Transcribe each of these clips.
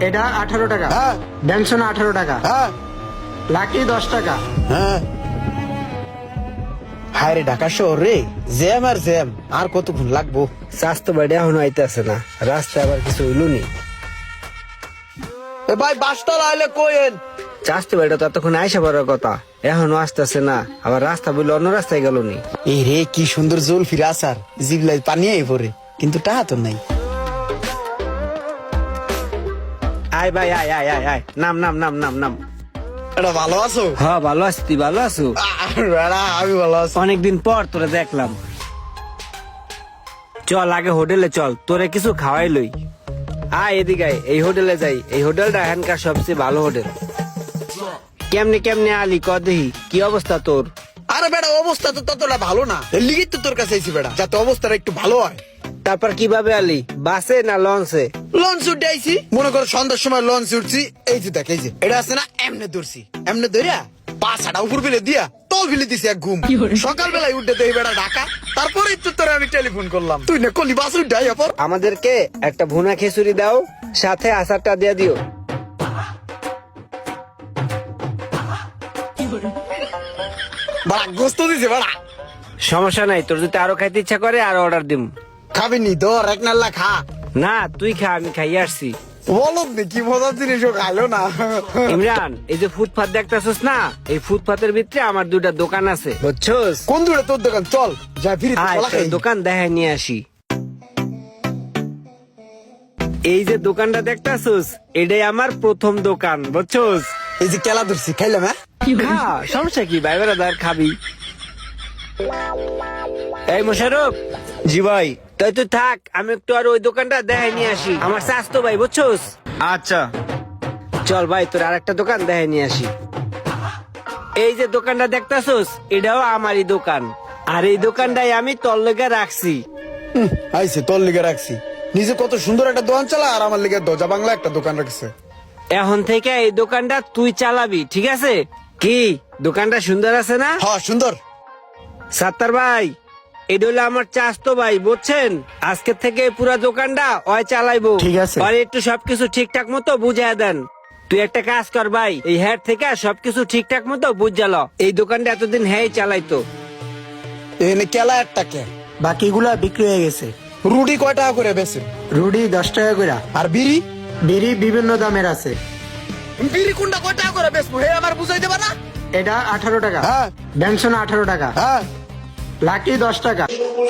এটা আঠারো টাকা। হ্যাঁ। ড্যানসন আঠারো টাকা। হ্যাঁ। লাকি দশ টাকা। হ্যাঁ। হায় রে ঢাকা শহর রে। জ্যাম আর জ্যাম। আর কতক্ষণ লাগবো? স্বাস্থ্য বাড়ি এখন আইতেছে না। রাস্তায় আবার কিছু হইল নি। ভাই বাসতলা আইলে কোয়েন স্বাস্থ্য বাড়িটা তো এতক্ষণ আইসা পড়ার কথা। এখনও আসতেছে না। আবার রাস্তা বললে অন্য রাস্তায় গেল নি। এই রে কি সুন্দর জল ফিরে আসার। জিবলাই পানি আই পরে কিন্তু টাকা তো নাই। আয় ভাই আয় আয় আয় আয়। নাম নাম নাম নাম নাম। এটা ভালো আছো? হ্যাঁ ভালো আছি তুই ভালো আছো? আমি ভালো আছি। অনেকদিন পর তোরে দেখলাম। চল আগে হোটেলে চল তোরে কিছু খাওয়াই লই। আয় এদিকে আয়, এই হোটেলে যাই। এই হোটেলটা এখানকার সবচেয়ে ভালো হোটেল। কেমনে কেমনে আলি ক দেখি কি অবস্থা তোর? আরে বেড়া অবস্থা তো ততটা ভালো না। এর লিগেই তো তোর কাছে আইছি বেড়া যাতে অবস্থাটা একটু ভালো হয়। তারপর কীভাবে আলি? বাসে না লঞ্চে? লঞ্চ উঠে আইছি। মনে করো সন্ধ্যার সময় লঞ্চ উঠছি। এই যে দেখ এই যে এটা আছে না এমনে ধরছি। এমনে ধরিয়া পাছাটা উপর ফেলে দিয়া তল ফেলে দিছি এক ঘুম। সকালবেলায় উঠে দেই বেড়া ঢাকা। তারপরে তো তোর আমি টেলিফোন করলাম। তুই না কলি বাস উঠে আইয়া আমাদেরকে একটা ভুনা খিচুড়ি দাও সাথে আচারটা দিয়ে দিও। বাড়া গোস্ত দিছে বাড়া। সমস্যা নাই তোর যদি আরও খাইতে ইচ্ছা করে আরও অর্ডার দিম। খাবি নি ধর এক নাল্লা খা। না তুই খা আমি খাই আসছি। বলো নি কি মজার জিনিস খাইলো না। ইমরান এই যে ফুটপাত দেখতেছিস না এই ফুটপাতের ভিতরে আমার দুটা দোকান আছে বুঝছস? কোন তোর দোকান চল যা ফিরি দোকান দেখায় নিয়ে আসি। এই যে দোকানটা দেখতাছিস এটাই আমার প্রথম দোকান বুঝছস? এই যে কেলা ধরছি খাইলাম হ্যাঁ? সমস্যা কি? ভাই বেড়াদার খাবি। এই মোশারফ জি ভাই। তাই তুই থাক আমি একটু আর ওই দোকানটা দেখাই নিয়ে আসি। আমার স্বাস্থ্য ভাই বুঝছস? আচ্ছা। চল ভাই তোর আরেকটা দোকান দেখাই নিয়ে আসি। এই যে দোকানটা দেখতাছস এটাও আমারই দোকান। আর এই দোকানটাই আমি তোর লেগে রাখছি। আইছে তোর লিগে রাখছি। নিজে কত সুন্দর একটা দোকান চালা আর আমার লিগে দরজা বাংলা একটা দোকান রাখছে। এখন থেকে এই দোকানটা তুই চালাবি ঠিক আছে? কি? দোকানটা সুন্দর আছে না? হ্যাঁ সুন্দর। সাত্তার ভাই এটা হলো আমার চাস্তো ভাই বুঝছেন? আজকে থেকে পুরো দোকানটা ওই চালাইবো। ঠিক আছে। আর একটু সবকিছু ঠিকঠাক মতো বুঝাই দেন। তুই একটা কাজ কর ভাই এই হেড থেকে সবকিছু ঠিকঠাক মতো বুঝাল এই দোকানটা এতদিন হ্যাঁ চালাইতো। এনে কেলা একটা কে? বাকিগুলা বিক্রি হয়ে গেছে। রুটি কয় টাকা করে বেছে রুডি দশ টাকা করে। আর বিড়ি? বিড়ি বিভিন্ন দামের আছে। বিড়ি কোনটা কয় টাকা করে বেচবো? হে আমার বুঝাই দেবা না। এটা আঠারো টাকা। হ্যাঁ। ড্যানসন আঠারো টাকা। হ্যাঁ। লাকি দশ টাকা।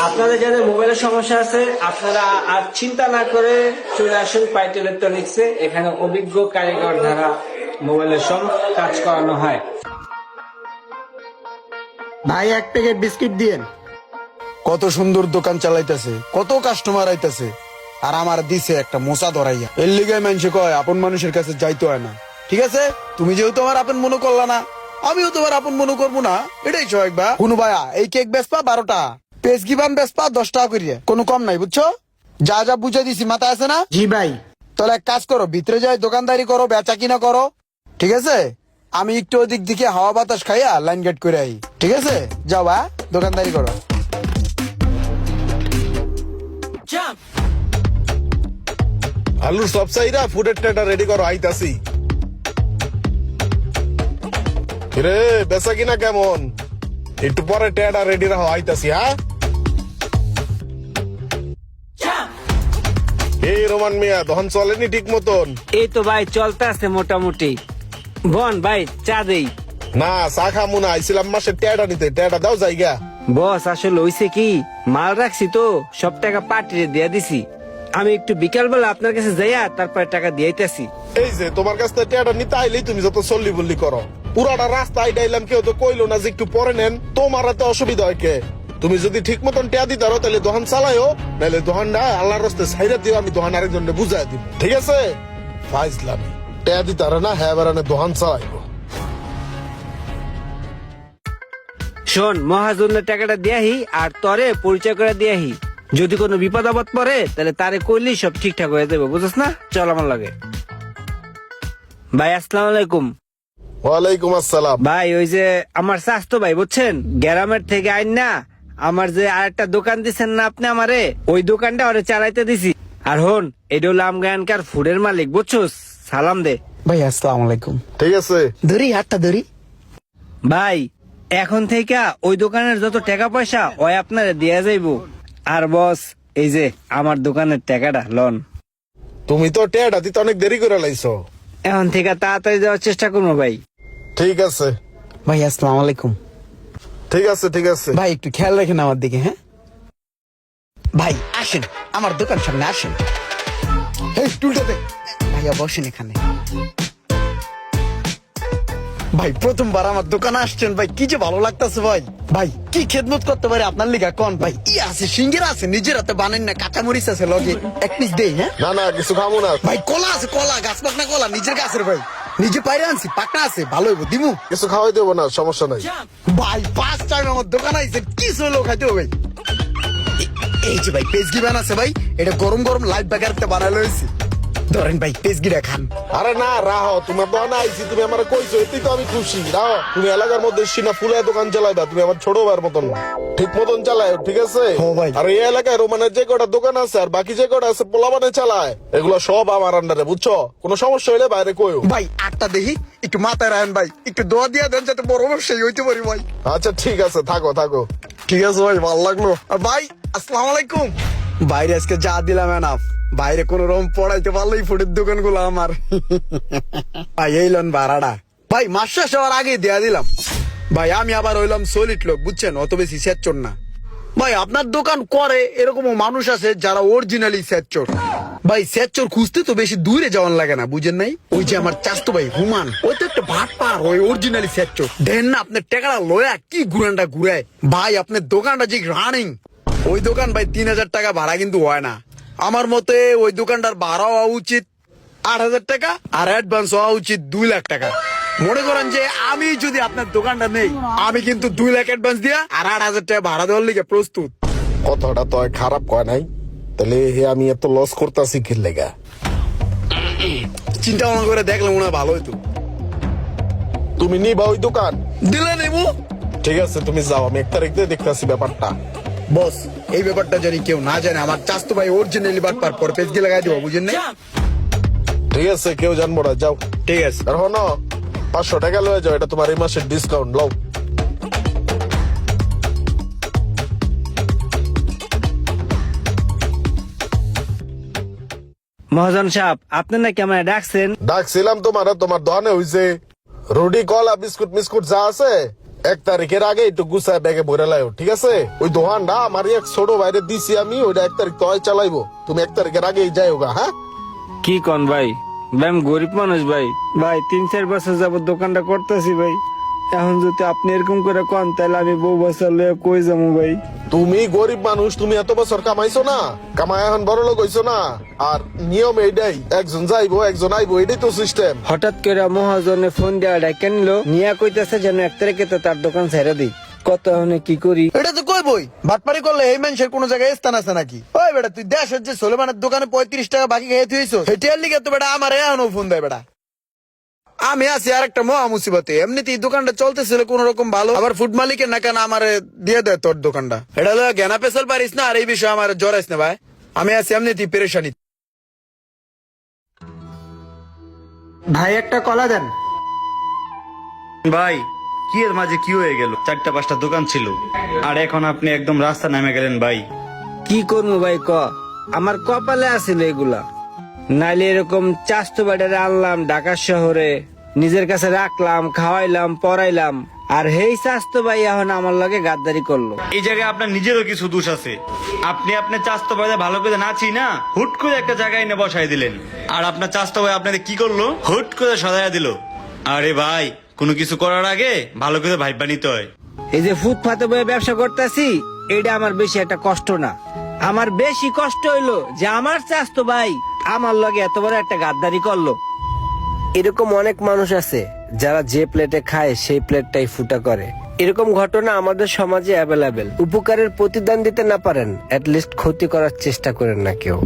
আপনাদের যাদের মোবাইলের সমস্যা আছে আপনারা আর চিন্তা না করে চলে আসুন পাইট ইলেকট্রনিক্সে। এখানে অভিজ্ঞ কারিগর দ্বারা মোবাইলের সব কাজ করানো হয়। ভাই এক প্যাকেট বিস্কিট দিয়েন। কত সুন্দর দোকান চালাইতেছে কত কাস্টমার আইতাছে। আর আমার দিছে একটা মোসা ধরাইয়া। এর লিগে মানুষে কয় আপন মানুষের কাছে যাইতে হয় না। ঠিক আছে? তুমি যেহেতু আমার আপন মনে করলা না আমিও তোমার আপন মনে করব না। এটাই সোহাগ বা কোনো ভাইয়া এই কেক বেসপা বারোটা। পেস গিবান বেসপা দশ টাকা করিয়া। কোনো কম নাই বুঝছ? যা যা বুঝে দিছি মাথা আছে না? জি ভাই। তাহলে এক কাজ করো ভিতরে যাই দোকানদারি করো বেচা কিনা করো। ঠিক আছে? আমি একটু ওদিক দিকে হাওয়া বাতাস খাইয়া লাইন গেট করে আই। ঠিক আছে? যাও বা দোকানদারি করো। আলুর সব সাইরা ফুডের টেটা রেডি করো আইতাছি। রে বেচা কিনা কেমন? একটু পরে টেটা রেডি রাখো আইতাছি হ্যাঁ? এই রোমান মিয়া দহন চলেনি ঠিক মতন? এই তো ভাই চলতে আছে মোটামুটি। বন ভাই চা দেই। না চা খামু না আইছিলাম মাসে টেটা নিতে। টেটা দাও জায়গা। বস আসলে হইছে কি মাল রাখছি তো সব টাকা পাটিয়ে দিয়ে দিছি। আমি একটু বিকাল বেলা আপনার কাছে যাইয়া তারপরে টাকা দিয়েছি এই যে তোমার কাছ থেকে টেটা নিতে আইলেই তুমি যত চল্লি বললি করো। পুরাটা রাস্তা আইডাইলাম কেউ তো কইলো না যে একটু পরে নেন। তোমার এত অসুবিধা হয় কে? তুমি যদি ঠিক মতন টেয়া দিতে পারো, তাহলে দোকান চালাইও নাহলে দোকান না আল্লাহর রাস্তায় সাইরা দিও আমি দোকান আরেকজনকে বুঝাই দিব। ঠিক আছে? ফাইজলামি। টেয়া দিতে পারে না হ্যাঁ বেড়ানে দোকান চালাইবো। শোন, মহাজনের টাকাটা দিয়াহি, আর তরে পরিচয় করে দিয়াহি। যদি কোনো বিপদ আপদ পড়ে, তাহলে তারে কইলেই সব ঠিকঠাক হয়ে যাবে, বুঝছ না? চল আমার লাগে। ভাই, আসসালাম আলাইকুম। ওয়ালাইকুম আসসালাম। ভাই ওই যে আমার স্বাস্থ্য ভাই বুঝছেন? গ্রামের থেকে আইন না আমার যে আরেকটা দোকান দিচ্ছেন না আপনি আমারে? ওই দোকানটা ওরে চালাইতে দিছি। আর হন এটা হলো আমগানকার ফুডের মালিক বুঝছ সালাম দে। ভাই আসসালামু আলাইকুম। ঠিক আছে। ধরি হাতটা ধরি। ভাই এখন থেকে ওই দোকানের যত টাকা পয়সা ওই আপনারে দেয়া যাইবো। আর বস এই যে আমার দোকানের টাকাটা লন। তুমি তো টেয়াটা দিতে অনেক দেরি করে লাইছো। এখন থেকে তাড়াতাড়ি যাওয়ার চেষ্টা করব ভাই। ঠিক আছে। ভাই আসসালামু আলাইকুম। ঠিক আছে ঠিক আছে। ভাই একটু খেয়াল রাখেন আমার দিকে হ্যাঁ? ভাই আসেন আমার দোকান সামনে আসেন। এই টুলটা দে। ভাইয়া বসেন এখানে। ভাই প্রথমবার আমার দোকানে আসছেন ভাই কি যে ভালো লাগতেছে ভাই। ভাই কি খেদমত করতে পারে আপনার লিগা কোন ভাই? ই আছে সিঙ্গের আছে নিজের হাতে বানেন না কাঁচা মরিচ আছে লগে। এক পিস দেই হ্যাঁ? না না কিছু খাব না। ভাই কলা আছে কলা গাছ পাকনা কলা নিজের গাছের ভাই। নিজে পাইরে আনছি পাকা আছে ভালো হইব দিমু। কিছু খাওয়াই দেবো না সমস্যা নাই। ভাই ফার্স্ট টাইম আমার দোকান আইছে কি সইলো খাইতে হবে? ভাই এই যে ভাই পেজগি বানাছে ভাই এটা গরম গরম লাইট বাগারতে বানালো হয়েছে। ধরেন ভাই পেজগিটা খান। আরে না রাহো তুমি দোকানে আইছি তুমি আমার কইছো এতেই তো আমি খুশি। রাহো তুমি এলাকার মধ্যে সিনা ফুলের দোকান চালাইবা তুমি আমার ছোট ভাইয়ের মতন। ঠিক মতন চালায় ঠিক আছে? আর এই এলাকায় রোমানের যে কটা দোকান আছে আর বাকি যে কটা আছে পোলাবানে চালায়। এগুলো সব আমার আন্ডারে বুঝছ? কোনো সমস্যা হলে বাইরে কইও। ভাই আটটা দেখি একটু মাথায় রাখেন ভাই একটু দোয়া দিয়া দেন যাতে বড় ব্যবসায়ী হইতে পারি ভাই। আচ্ছা ঠিক আছে থাকো থাকো। ঠিক আছে ভাই ভালো লাগল। আর ভাই আসসালামু আলাইকুম। বাইরে আজকে যা দিলাম এনাফ বাইরে কোন রকম পড়াইতে পারলেই ফুটের দোকানগুলো আমার। ভাই এই লন ভাড়াটা। ভাই মাস শেষ হওয়ার আগে দেয়া দিলাম। ভাই, আমি আবার হইলাম সলিড লোক, বুঝছেন? অত বেশি স্যাচর না। ভাই, আপনার দোকান করে এরকমও মানুষ আছে যারা অরিজিনালি স্যাচর। ভাই, স্যাচর খুঁজতে তো বেশি দূরে যাওয়ান লাগে না, বুঝেন নাই? ওই যে আমার চাস্তো ভাই, হুমান, ওই তো একটা ভাট পার ওই অরিজিনালি স্যাচর। দেন না, আপনার টাকাটা লয়া কি ঘুরানটা ঘুরায়? ভাই, আপনার দোকানটা যে রানিং ওই দোকান ভাই, তিন হাজার টাকা ভাড়া কিন্তু হয় না। আমার মতে ওই দোকানটার ভাড়া হওয়া উচিত আট হাজার টাকা আর অ্যাডভান্স হওয়া উচিত দুই লাখ টাকা। মনে করেন যে আমি যদি আপনার দোকানটা নেই আমি কিন্তু দুই লাখ অ্যাডভান্স দিয়া আর আট হাজার টাকা ভাড়া দেওয়ার লিগে প্রস্তুত। কথাটা তো খারাপ কয় নাই। তাহলে হে আমি এত লস করতেছি কি লেগা? চিন্তা ভাবনা করে দেখলে মনে হয় ভালো হইতো। তুমি নিবা ওই দোকান? দিলে নেব। ঠিক আছে তুমি যাও আমি এক তারিখ দিয়ে দেখতেছি ব্যাপারটা। বস এই ব্যাপারটা জানি কেউ না জানে আমার চাস্তো ভাই অরিজিনালি বাট পার পর পেজ গিয়ে লাগাই দিব বুঝেন না ঠিক আছে কেউ জানব না যাও। ঠিক আছে। আর হনো পাঁচশো টাকা লয়ে যাও এটা তোমার এই মাসের ডিসকাউন্ট লও। মহাজন সাহেব আপনি নাকি আমার ডাকছেন? ডাকছিলাম তোমার তোমার দোকানে হইছে রুটি কলা বিস্কুট মিস্কুট যা আছে এক তারিখের আগে একটু গুছায় ব্যাগে ভরে লাইও ঠিক আছে? ওই দোকানটা আমার এক ছোট বাইরে দিছি আমি ওইটা এক তারিখ তো চালাইবো। তুমি এক তারিখের আগেই যাই গা হ্যাঁ? কি কন ভাই? ভাই আমি গরিব মানুষ ভাই। ভাই তিন চার বছর যাবত দোকানটা করতেছি ভাই। এখন যদি আপনি এরকম করে কন তাহলে আমি বউ বছর লয়ে কই যাব ভাই? তুমি গরিব মানুষ তুমি এত বছর কামাইছো না? কামাই এখন বড় লোক হইছো না? আর নিয়ম এইটাই একজন যাইবো একজন আইবো এটাই তো সিস্টেম হঠাৎ করে মহাজনে ফোন দেওয়া ডাকে নিল নিয়া কইতেছে যেন এক তারিখে তো তার দোকান ছেড়ে দিই। কত এখন কি করি? এটা তো কই বই? বাটপারি করলে এই মানুষের কোন জায়গায় স্থান আছে নাকি? ওই বেটা তুই দেশের যে সোলেমানের দোকানে পঁয়ত্রিশ টাকা বাকি খেয়ে তুইছো সেটার লিগে তো বেটা আমার এখনও ফোন দেয় বেটা। আমি আছি আর একটা মহা মুসিবতে। এমনিতেই দোকানটা চলতেছিল কোন রকম ভালো। আবার ফুড মালিকের না কেন আমার দিয়ে দেয় তোর দোকানটা? এটা হলো জ্ঞানা পেশাল পারিস না? আর এই বিষয়ে আমার জড়াইস না ভাই। আমি আছি এমনিতেই পেরেশানি। ভাই একটা কলা দেন। ভাই কি এর মাঝে কি হয়ে গেল? চারটা পাঁচটা দোকান ছিল। আর এখন আপনি একদম রাস্তা নেমে গেলেন ভাই। কি করব ভাই ক? আমার কপালে আছিল এগুলা। নাইলে এরকম চাস্তু বাড়িতে আনলাম ঢাকা শহরে নিজের কাছে রাখলাম খাওয়াইলাম পড়াইলাম। আর হেই চাস্তু ভাই এখন আমার লগে গাদ্দারি করল। এই জায়গায় আপনার নিজেরও কিছু দোষ আছে। আপনি আপনার চাস্তো ভাই ভালো করে নাচি না হুট করে একটা জায়গায় এনে বসাই দিলেন। আর আপনার চাস্তো ভাই আপনাদের কি করল? হুট করে সদাইয়া দিল। আরে ভাই কোনো কিছু করার আগে ভালো করে ভাইবা নিতে হয়। এই যে ফুটপাতে বয়ে ব্যবসা করতেছি এটা আমার বেশি একটা কষ্ট না। আমার বেশি কষ্ট হইল যে আমার চাস্তো ভাই আমার লগে এত বড় একটা গাদ্দারি করল। এরকম অনেক মানুষ আছে যারা যে প্লেটে খায় সেই প্লেটটাই ফুটা করে। এরকম ঘটনা আমাদের সমাজে অ্যাভেলেবেল উপকারের প্রতিদান দিতে না পারেন লিস্ট ক্ষতি করার চেষ্টা করেন না কেউ।